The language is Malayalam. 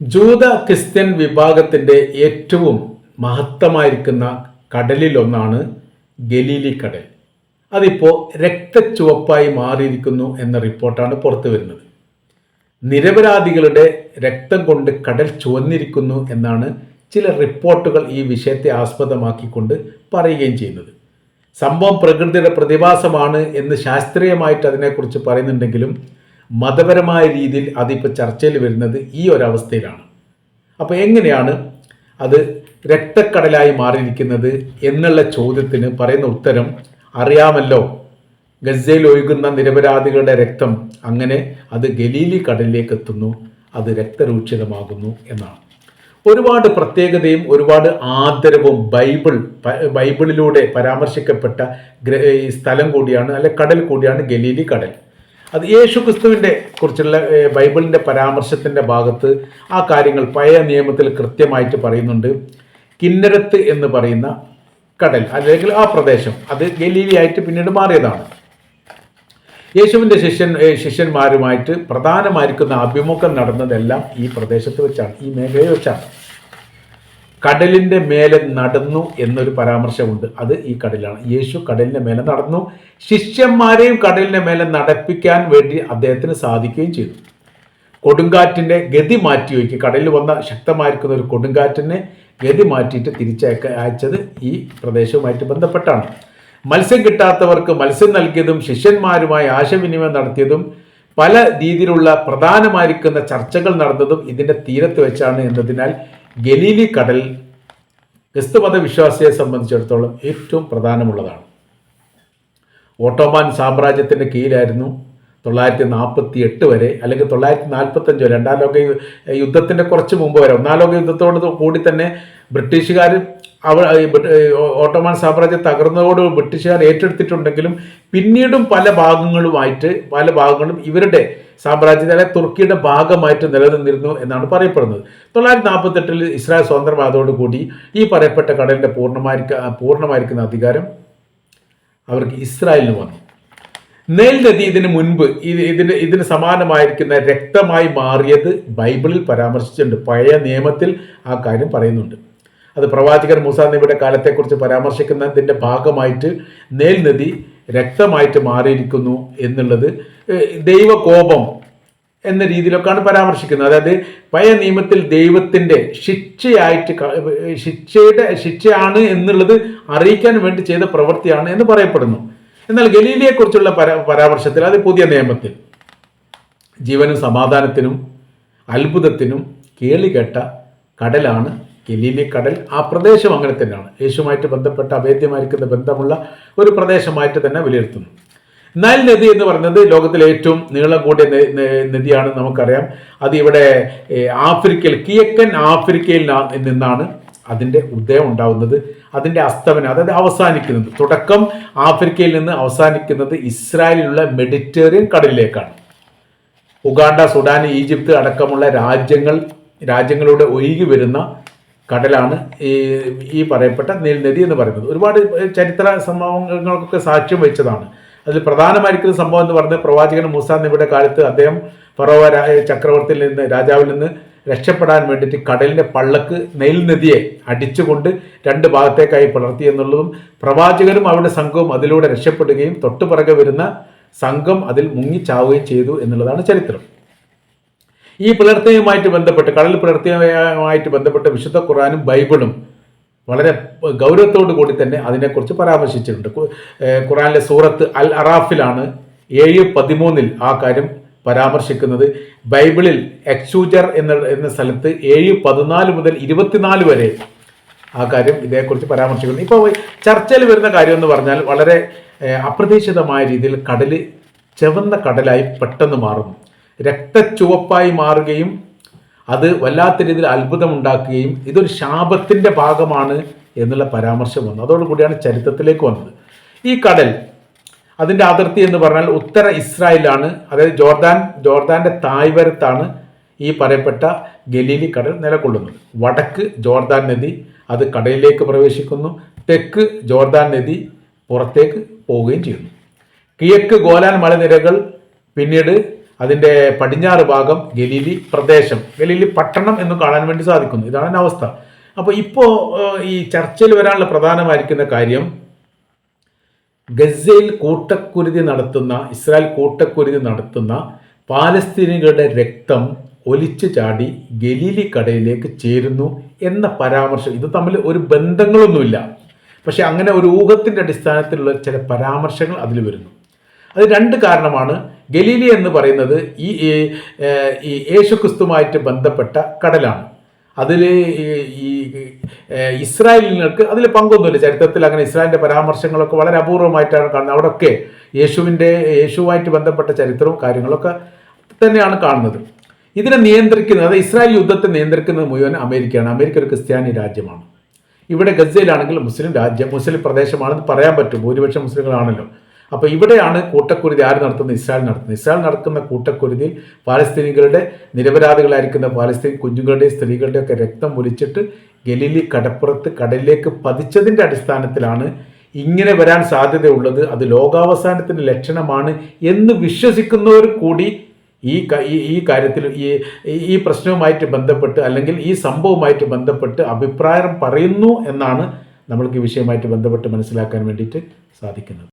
ജൂത ക്രിസ്ത്യൻ വിഭാഗത്തിന്റെ ഏറ്റവും മഹത്തമായിരിക്കുന്ന കടലിലൊന്നാണ് ഗലീലി കടൽ. അതിപ്പോൾ രക്തച്ചുവപ്പായി മാറിയിരിക്കുന്നു എന്ന റിപ്പോർട്ടാണ് പുറത്തു വരുന്നത്. നിരപരാധികളുടെ രക്തം കൊണ്ട് കടൽ ചുവന്നിരിക്കുന്നു എന്നാണ് ചില റിപ്പോർട്ടുകൾ ഈ വിഷയത്തെ ആസ്പദമാക്കിക്കൊണ്ട് പറയുകയും ചെയ്യുന്നത്. സംഭവം പ്രകൃതിയുടെ പ്രതിഭാസമാണ് എന്ന് ശാസ്ത്രീയമായിട്ട് അതിനെക്കുറിച്ച് പറയുന്നുണ്ടെങ്കിലും മതപരമായ രീതിയിൽ അതിപ്പോൾ ചർച്ചയിൽ വരുന്നത് ഈ ഒരവസ്ഥയിലാണ്. അപ്പോൾ എങ്ങനെയാണ് അത് രക്തക്കടലായി മാറിയിരിക്കുന്നത് എന്നുള്ള ചോദ്യത്തിന് പറയുന്ന ഉത്തരം അറിയാമല്ലോ. ഗസയിൽ ഒഴുകുന്ന നിരപരാധികളുടെ രക്തം അങ്ങനെ അത് ഗലീലി കടലിലേക്ക് എത്തുന്നു അത് രക്തരൂക്ഷിതമാകുന്നു എന്നാണ്. ഒരുപാട് പ്രത്യേകതയും ഒരുപാട് ആദരവും ബൈബിൾ ബൈബിളിലൂടെ പരാമർശിക്കപ്പെട്ട സ്ഥലം കൂടിയാണ് അല്ലെ കടൽ കൂടിയാണ് ഗലീലി കടൽ. അത് യേശു ക്രിസ്തുവിന്റെ കുറിച്ചുള്ള ബൈബിളിന്റെ പരാമർശത്തിന്റെ ഭാഗത്ത് ആ കാര്യങ്ങൾ പഴയ നിയമത്തിൽ കൃത്യമായിട്ട് പറയുന്നുണ്ട്. കിന്നരത്ത് എന്ന് പറയുന്ന കടൽ അല്ലെങ്കിൽ ആ പ്രദേശം അത് ഗലീലിയായിട്ട് പിന്നീട് മാറിയതാണ്. യേശുവിന്റെ ശിഷ്യൻ ശിഷ്യന്മാരുമായിട്ട് പ്രധാനമായിരിക്കുന്ന അഭിമുഖം നടന്നതെല്ലാം ഈ പ്രദേശത്ത് വെച്ചാണ് ഈ മേഖലയിൽ വെച്ചാണ്. കടലിന്റെ മേലെ നടന്നു എന്നൊരു പരാമർശമുണ്ട്. അത് ഈ കടലാണ് യേശു കടലിന്റെ മേലെ നടന്നു. ശിഷ്യന്മാരെയും കടലിന്റെ മേലെ നടപ്പിക്കാൻ വേണ്ടി അദ്ദേഹത്തിന് സാധിക്കുകയും ചെയ്തു. കൊടുങ്കാറ്റിന്റെ ഗതി മാറ്റി വയ്ക്കി. കടലിൽ വന്ന ശക്തമായിരിക്കുന്ന ഒരു കൊടുങ്കാറ്റിനെ ഗതി മാറ്റിയിട്ട് തിരിച്ചയക്ക അയച്ചത് ഈ പ്രദേശവുമായിട്ട് ബന്ധപ്പെട്ടാണ്. മത്സ്യം കിട്ടാത്തവർക്ക് മത്സ്യം നൽകിയതും ശിഷ്യന്മാരുമായി ആശയവിനിമയം നടത്തിയതും പല രീതിയിലുള്ള പ്രധാനമായിരിക്കുന്ന ചർച്ചകൾ നടന്നതും ഇതിന്റെ തീരത്ത് വെച്ചാണ് എന്നതിനാൽ ഗലീലി കടൽ ക്രിസ്തുമത വിശ്വാസിയെ സംബന്ധിച്ചിടത്തോളം ഏറ്റവും പ്രധാനമുള്ളതാണ്. ഓട്ടോമാൻ സാമ്രാജ്യത്തിന്റെ കീഴിലായിരുന്നു തൊള്ളായിരത്തി നാൽപ്പത്തി എട്ട് വരെ അല്ലെങ്കിൽ തൊള്ളായിരത്തി നാൽപ്പത്തഞ്ച് വരെ രണ്ടാം ലോക യുദ്ധത്തിന്റെ കുറച്ച് മുമ്പ് വരെ ഒന്നാം ലോക യുദ്ധത്തോട് കൂടി തന്നെ ബ്രിട്ടീഷുകാർ അവ ഈ ബ്രിട്ട- ഈ ഓട്ടോമാൻ സാമ്രാജ്യം തകർന്നതോട് ബ്രിട്ടീഷുകാർ ഏറ്റെടുത്തിട്ടുണ്ടെങ്കിലും പിന്നീടും പല ഭാഗങ്ങളുമായിട്ട് പല ഭാഗങ്ങളും ഇവരുടെ സാമ്രാജ്യത്തെ അല്ലെ തുർക്കിയുടെ ഭാഗമായിട്ട് നിലനിന്നിരുന്നു എന്നാണ് പറയപ്പെടുന്നത്. തൊള്ളായിരത്തി നാൽപ്പത്തെട്ടിൽ ഇസ്രായേൽ സ്വതന്ത്രമായതോടുകൂടി ഈ പറയപ്പെട്ട കടലിന്റെ പൂർണമായിരിക്ക പൂർണമായിരിക്കുന്ന അധികാരം അവർക്ക് ഇസ്രായേലിന് വന്നു. നെൽ നദി ഇതിന് മുൻപ് ഇത് ഇതിന് ഇതിന് സമാനമായിരിക്കുന്ന രക്തമായി മാറിയത് ബൈബിളിൽ പരാമർശിച്ചിട്ടുണ്ട്. പഴയ നിയമത്തിൽ ആ കാര്യം പറയുന്നുണ്ട്. അത് പ്രവാചകൻ മൂസാ നബിയുടെ കാലത്തെക്കുറിച്ച് പരാമർശിക്കുന്നതിന്റെ ഭാഗമായിട്ട് നദി രക്തമായിട്ട് മാറിയിരിക്കുന്നു എന്നുള്ളത് ദൈവകോപം എന്ന രീതിയിലൊക്കെയാണ് പരാമർശിക്കുന്നത്. അതായത് പഴയ നിയമത്തിൽ ദൈവത്തിന്റെ ശിക്ഷയായിട്ട് ശിക്ഷയുടെ ശിക്ഷയാണ് എന്നുള്ളത് അറിയിക്കാൻ വേണ്ടി ചെയ്ത പ്രവൃത്തിയാണ് എന്ന് പറയപ്പെടുന്നു. എന്നാൽ ഗലീലിയെക്കുറിച്ചുള്ള പരാ പരാമർശത്തിൽ അത് പുതിയ നിയമത്തിൽ. ജീവനും സമാധാനത്തിനും അത്ഭുതത്തിനും കേളികെട്ട കടലാണ് ഗലീലി കടൽ. ആ പ്രദേശം അങ്ങനെ തന്നെയാണ്. യേശുമായിട്ട് ബന്ധപ്പെട്ട അഭേദ്യമായിരിക്കുന്ന ബന്ധമുള്ള ഒരു പ്രദേശമായിട്ട് തന്നെ വിലയിരുത്തുന്നു. നൈൽ നദി എന്ന് പറയുന്നത് ലോകത്തിലെ ഏറ്റവും നീളം കൂടിയ നദിയാണ് നമുക്കറിയാം. അത് ഇവിടെ ആഫ്രിക്കയിൽ കിഴക്കൻ ആഫ്രിക്കയിൽ നിന്നാണ് അതിന്റെ ഉദയം ഉണ്ടാവുന്നത് അതിന്റെ അസ്തമനം അതായത് അവസാനിക്കുന്നത്. തുടക്കം ആഫ്രിക്കയിൽ നിന്ന് അവസാനിക്കുന്നത് ഇസ്രായേലിലുള്ള മെഡിറ്റേറിയൻ കടലിലേക്കാണ്. ഉഗാണ്ട സുഡാൻ ഈജിപ്ത് അടക്കമുള്ള രാജ്യങ്ങൾ രാജ്യങ്ങളുടെ ഒഴുകി വരുന്ന കടലാണ് ഈ ഈ പറയപ്പെട്ട നീൽനദി എന്ന് പറയുന്നത്. ഒരുപാട് ചരിത്ര സംഭവങ്ങൾക്കൊക്കെ സാക്ഷ്യം വഹിച്ചതാണ്. അതിൽ പ്രധാനമായിരിക്കുന്ന സംഭവം എന്ന് പറഞ്ഞാൽ പ്രവാചകൻ മൂസാ നബിയുടെ കാലത്ത് അദ്ദേഹം ഫറോവ ചക്രവർത്തിയിൽ നിന്ന് രാജാവിൽ നിന്ന് രക്ഷപ്പെടാൻ വേണ്ടിയിട്ട് കടലിന്റെ പള്ളക്ക് നെയിൽ നദിയെ അടിച്ചുകൊണ്ട് രണ്ട് ഭാഗത്തേക്കായി പിളർത്തി എന്നുള്ളതും പ്രവാചകരും അവരുടെ സംഘവും അതിലൂടെ രക്ഷപ്പെടുകയും തൊട്ടുപിറകെ വരുന്ന സംഘം അതിൽ മുങ്ങിച്ചാവുകയും ചെയ്തു എന്നുള്ളതാണ് ചരിത്രം. ഈ പിളർത്തയുമായിട്ട് ബന്ധപ്പെട്ട് കടൽ പിളർത്തയുമായിട്ട് ബന്ധപ്പെട്ട് വിശുദ്ധ ഖുറാനും ബൈബിളും വളരെ ഗൗരവത്തോടു കൂടി തന്നെ അതിനെക്കുറിച്ച് പരാമർശിച്ചിട്ടുണ്ട്. ഖുറാനിലെ സൂറത്ത് അൽ അറാഫിലാണ് ഏഴ് പതിമൂന്നിൽ ആ കാര്യം പരാമർശിക്കുന്നത്. ബൈബിളിൽ എക്സൂജർ എന്ന എന്ന സ്ഥലത്ത് ഏഴ് പതിനാല് മുതൽ ഇരുപത്തിനാല് വരെ ആ കാര്യം ഇതേക്കുറിച്ച് പരാമർശിക്കുന്നു. ഇപ്പോൾ ചർച്ചയിൽ വരുന്ന കാര്യം എന്ന് പറഞ്ഞാൽ വളരെ അപ്രതീക്ഷിതമായ രീതിയിൽ കടൽ ചെവന്ന കടലായി പെട്ടെന്ന് മാറുന്നു. രക്തച്ചുവപ്പായി മാറുകയും അത് വല്ലാത്ത രീതിയിൽ അത്ഭുതമുണ്ടാക്കുകയും ഇതൊരു ശാപത്തിന്റെ ഭാഗമാണ് എന്നുള്ള പരാമർശം വന്നു. അതോടുകൂടിയാണ് ചരിത്രത്തിലേക്ക് വന്നത്. ഈ കടൽ അതിന്റെ അതിർത്തി എന്ന് പറഞ്ഞാൽ ഉത്തര ഇസ്രായേലാണ്. അതായത് ജോർദാൻ ജോർദാന്റെ തായ്വരത്താണ് ഈ പറയപ്പെട്ട ഗലീലി കടൽ നിലകൊള്ളുന്നത്. വടക്ക് ജോർദാൻ നദി അത് കടലിലേക്ക് പ്രവേശിക്കുന്നു. തെക്ക് ജോർദാൻ നദി പുറത്തേക്ക് പോവുകയും ചെയ്യുന്നു. കിഴക്ക് ഗോലാൻ മലനിരകൾ പിന്നീട് അതിന്റെ പടിഞ്ഞാറ് ഭാഗം ഗലീലി പ്രദേശം ഗലീലി പട്ടണം എന്ന് കാണാൻ വേണ്ടി സാധിക്കുന്നു. ഇതാണ് അവസ്ഥ. അപ്പോൾ ഇപ്പോൾ ഈ ചർച്ചയിൽ വരാനുള്ള പ്രധാനമായിരിക്കുന്ന കാര്യം ഗസയിൽ കൂട്ടക്കുരുതി നടത്തുന്ന ഇസ്രായേൽ കൂട്ടക്കുരുതി നടത്തുന്ന പാലസ്തീനികളുടെ രക്തം ഒലിച്ചു ചാടി ഗലീലി കടയിലേക്ക് ചേരുന്നു എന്ന പരാമർശം. ഇത് തമ്മിൽ ഒരു ബന്ധങ്ങളൊന്നുമില്ല. പക്ഷെ അങ്ങനെ ഒരു ഊഹത്തിന്റെ അടിസ്ഥാനത്തിലുള്ള ചില പരാമർശങ്ങൾ അതിൽ വരുന്നു. അത് രണ്ട് കാരണമാണ്. ഗലീലി എന്ന് പറയുന്നത് ഈ യേശുക്രിസ്തുമായിട്ട് ബന്ധപ്പെട്ട കടലാണ്. അതിൽ ഈ ഇസ്രായേലിനൊക്കെ അതിൽ പങ്കൊന്നുമില്ല. ചരിത്രത്തിൽ അങ്ങനെ ഇസ്രായേലിന്റെ പരാമർശങ്ങളൊക്കെ വളരെ അപൂർവമായിട്ടാണ് കാണുന്നത്. അവിടെയൊക്കെ യേശുവിന്റെ യേശുവായിട്ട് ബന്ധപ്പെട്ട ചരിത്രവും കാര്യങ്ങളൊക്കെ തന്നെയാണ് കാണുന്നത്. ഇതിനെ നിയന്ത്രിക്കുന്നത് അതായത് ഇസ്രായേൽ യുദ്ധത്തെ നിയന്ത്രിക്കുന്നത് മുഴുവൻ അമേരിക്കയാണ്. അമേരിക്ക ഒരു ക്രിസ്ത്യാനി രാജ്യമാണ്. ഇവിടെ ഗസയിലാണെങ്കിൽ മുസ്ലിം രാജ്യം മുസ്ലിം പ്രദേശമാണെന്ന് പറയാൻ പറ്റും. ഭൂരിപക്ഷം മുസ്ലിങ്ങളാണല്ലോ. അപ്പോൾ ഇവിടെയാണ് കൂട്ടക്കുരുതി ആര് നടത്തുന്നത്? ഇസ്രായേൽ നടത്തുന്നത്. ഇസ്രായേൽ നടക്കുന്ന കൂട്ടക്കുരുതിയിൽ പാലസ്തീനികളുടെ നിരപരാധികളായിരിക്കുന്ന പാലസ്തീൻ കുഞ്ഞുങ്ങളുടെയും സ്ത്രീകളുടെയും ഒക്കെ രക്തം ഒലിച്ചിട്ട് ഗലീലി കടപ്പുറത്ത് കടലിലേക്ക് പതിച്ചതിന്റെ അടിസ്ഥാനത്തിലാണ് ഇങ്ങനെ വരാൻ സാധ്യതയുള്ളത്. അത് ലോകാവസാനത്തിന്റെ ലക്ഷണമാണ് എന്ന് വിശ്വസിക്കുന്നവർ കൂടി ഈ ഈ- ഈ കാര്യത്തിൽ ഈ ഈ പ്രശ്നവുമായിട്ട് ബന്ധപ്പെട്ട് അല്ലെങ്കിൽ ഈ സംഭവവുമായിട്ട് ബന്ധപ്പെട്ട് അഭിപ്രായം പറയുന്നു എന്നാണ് നമ്മൾക്ക് ഈ വിഷയമായിട്ട് ബന്ധപ്പെട്ട് മനസ്സിലാക്കാൻ വേണ്ടിയിട്ട് സാധിക്കുന്നത്.